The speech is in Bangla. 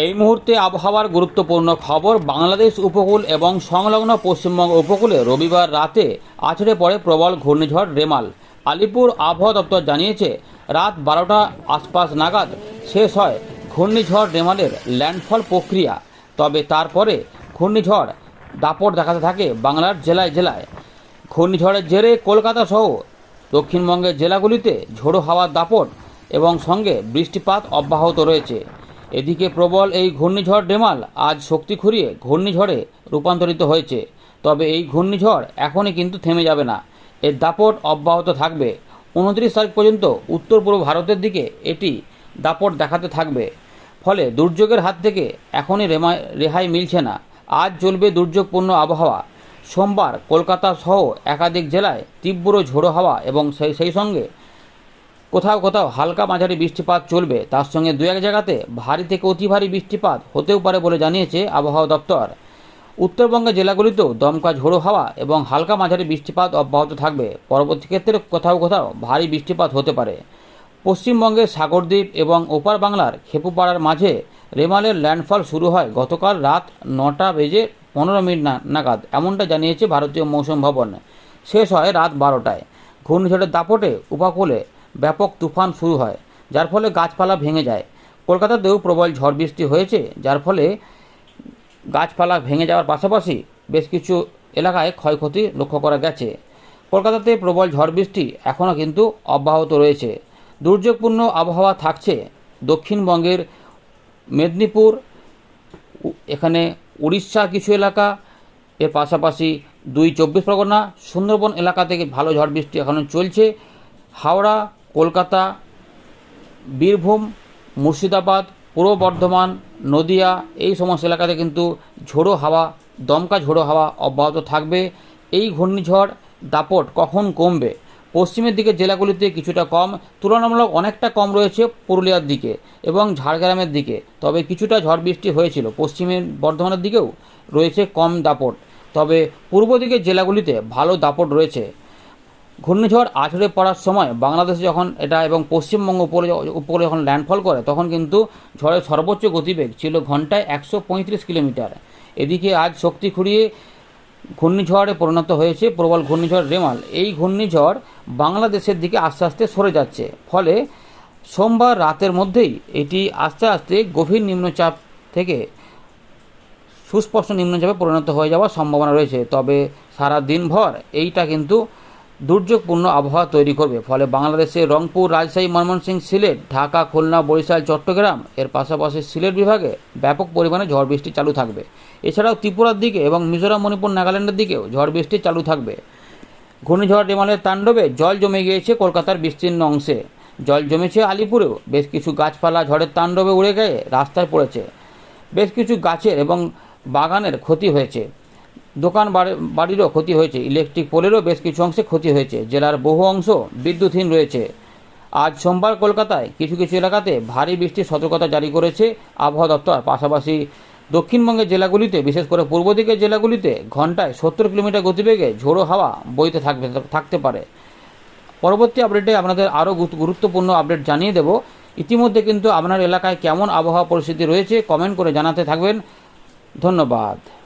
এই মুহূর্তে আবহাওয়ার গুরুত্বপূর্ণ খবর বাংলাদেশ উপকূল এবং সংলগ্ন পশ্চিমবঙ্গ উপকূলে রবিবার রাতে আছড়ে পড়ে প্রবল ঘূর্ণিঝড় রেমাল। আলিপুর আবহাওয়া দপ্তর জানিয়েছে, রাত বারোটা আশপাশ নাগাদ শেষ হয় ঘূর্ণিঝড় রেমালের ল্যান্ডফল প্রক্রিয়া। তবে তারপরে ঘূর্ণিঝড় দাপট দেখাতে থাকে বাংলার জেলায় জেলায়। ঘূর্ণিঝড়ের জেরে কলকাতা সহ দক্ষিণবঙ্গের জেলাগুলিতে ঝোড়ো হাওয়ার দাপট এবং সঙ্গে বৃষ্টিপাত অব্যাহত রয়েছে। এদিকে প্রবল এই ঘূর্ণিঝড় ডেমাল আজ শক্তি খুঁড়িয়ে ঘূর্ণিঝড়ে রূপান্তরিত হয়েছে। তবে এই ঘূর্ণিঝড় এখনই কিন্তু থেমে যাবে না। এর দাপট অব্যাহত থাকবে। উনত্রিশ তারিখ পর্যন্ত উত্তর পূর্ব ভারতের দিকে এটি দাপট দেখাতে থাকবে। ফলে দুর্যোগের হাত থেকে এখনই রেহাই মিলছে না। আজ চলবে দুর্যোগপূর্ণ আবহাওয়া। সোমবার কলকাতা সহ একাধিক জেলায় তীব্র ঝোড়ো হাওয়া এবং সেই সেই সঙ্গে কোথাও কোথাও হালকা মাঝারি বৃষ্টিপাত চলবে। তার সঙ্গে দু এক জায়গাতে ভারী থেকে অতি ভারী বৃষ্টিপাত হতেও পারে বলে জানিয়েছে আবহাওয়া দপ্তর। উত্তরবঙ্গের জেলাগুলিতেও দমকা ঝোড়ো হাওয়া এবং হালকা মাঝারি বৃষ্টিপাত অব্যাহত থাকবে। পরবর্তী ক্ষেত্রে কোথাও কোথাও ভারী বৃষ্টিপাত হতে পারে। পশ্চিমবঙ্গের সাগরদ্বীপ এবং ওপার বাংলার খেপুপাড়ার মাঝে রেমালের ল্যান্ডফল শুরু হয় গতকাল রাত নটা বেজে পনেরো মিনিট নাগাদ, এমনটা জানিয়েছে ভারতীয় মৌসুম ভবন। শেষ হয় রাত বারোটায়। ঘূর্ণিঝড়ের দাপটে উপকূলে ব্যাপক তুফান শুরু হয়, যার ফলে গাছপালা ভেঙে যায়। কলকাতাতেও প্রবল ঝড় বৃষ্টি হয়েছে, যার ফলে গাছপালা ভেঙে যাওয়ার পাশাপাশি বেশ কিছু এলাকায় ক্ষয়ক্ষতি লক্ষ্য করা গেছে। কলকাতাতে প্রবল ঝড় বৃষ্টি এখনও কিন্তু অব্যাহত রয়েছে। দুর্যোগপূর্ণ আবহাওয়া থাকছে। দক্ষিণবঙ্গের মেদিনীপুর এখানে উড়িষ্যার কিছু এলাকা, এর পাশাপাশি দুই চব্বিশ পরগনা, সুন্দরবন এলাকা থেকে ভালো ঝড় বৃষ্টি এখনও চলছে। হাওড়া কলকাতা, বীরভূম, মুর্শিদাবাদ, পূর্ব বর্ধমান, নদিয়া, এই সমস্ত এলাকাতে কিন্তু ঝোড়ো হাওয়া, দমকা ঝোড়ো হাওয়া অব্যাহত থাকবে। এই ঘূর্ণিঝড় দাপট কখন কমবে? পশ্চিমের দিকে জেলাগুলিতে কিছুটা কম, তুলনামূলক অনেকটা কম রয়েছে পুরুলিয়ার দিকে এবং ঝাড়গ্রামের দিকে। তবে কিছুটা ঝড় বৃষ্টি হয়েছিল, পশ্চিমের বর্ধমানের দিকেও রয়েছে কম দাপট। তবে পূর্ব দিকের জেলাগুলিতে ভালো দাপট রয়েছে। ঘূর্ণিঝড় আছড়ে পড়ার সময় বাংলাদেশে যখন এটা এবং পশ্চিমবঙ্গ উপরে উপরে যখন ল্যান্ডফল করে, তখন কিন্তু ঝড়ের সর্বোচ্চ গতিবেগ ছিল ঘন্টায় একশো পঁয়ত্রিশ কিলোমিটার। এদিকে আজ শক্তি খুঁড়িয়ে ঘূর্ণিঝড়ে পরিণত হয়েছে প্রবল ঘূর্ণিঝড় রেমাল। এই ঘূর্ণিঝড় বাংলাদেশের দিকে আস্তে আস্তে সরে যাচ্ছে। ফলে সোমবার রাতের মধ্যেই এটি আস্তে আস্তে গভীর নিম্নচাপ থেকে সুস্পষ্ট নিম্নচাপে পরিণত হয়ে যাওয়ার সম্ভাবনা রয়েছে। তবে সারা দিনভর এইটা কিন্তু দুর্যোগপূর্ণ আবহাওয়া তৈরি করবে। ফলে বাংলাদেশের রংপুর, রাজশাহী, ময়মনসিংহ, সিলেট, ঢাকা, খুলনা, বরিশাল, চট্টগ্রাম, এর পাশাপাশি সিলেট বিভাগে ব্যাপক পরিমাণে ঝড় বৃষ্টি চালু থাকবে। এছাড়াও ত্রিপুরার দিকে এবং মিজোরাম, মণিপুর, নাগাল্যান্ডের দিকেও ঝড় বৃষ্টি চালু থাকবে। ঘূর্ণিঝড় রেমালের তাণ্ডবে জল জমে গিয়েছে কলকাতার বিস্তীর্ণ অংশে। জল জমেছে আলিপুরেও। বেশ কিছু গাছপালা ঝড়ের তাণ্ডবে উড়ে গিয়ে রাস্তায় পড়েছে। বেশ কিছু গাছের এবং বাগানের ক্ষতি হয়েছে। দোকান বাড়ি- বাড়িরও ক্ষতি হয়েছে। ইলেকট্রিক পোলেরও বেশ কিছু অংশে ক্ষতি হয়েছে। জেলার বহু অংশ বিদ্যুৎহীন রয়েছে। আজ সোমবার কলকাতায় কিছু কিছু এলাকাতে ভারী বৃষ্টির সতর্কতা জারি করেছে আবহাওয়া দপ্তর। পাশাপাশি দক্ষিণবঙ্গের জেলাগুলিতে, বিশেষ করে পূর্ব দিকের জেলাগুলিতে, ঘন্টায় সত্তর কিলোমিটার গতিবেগে ঝোড়ো হাওয়া বইতে থাকবে, থাকতে পারে। পরবর্তী আপডেটে আপনাদের আরও গুরুত্বপূর্ণ আপডেট জানিয়ে দেব। ইতিমধ্যে কিন্তু আপনার এলাকায় কেমন আবহাওয়া পরিস্থিতি রয়েছে, কমেন্ট করে জানাতে থাকবেন। ধন্যবাদ।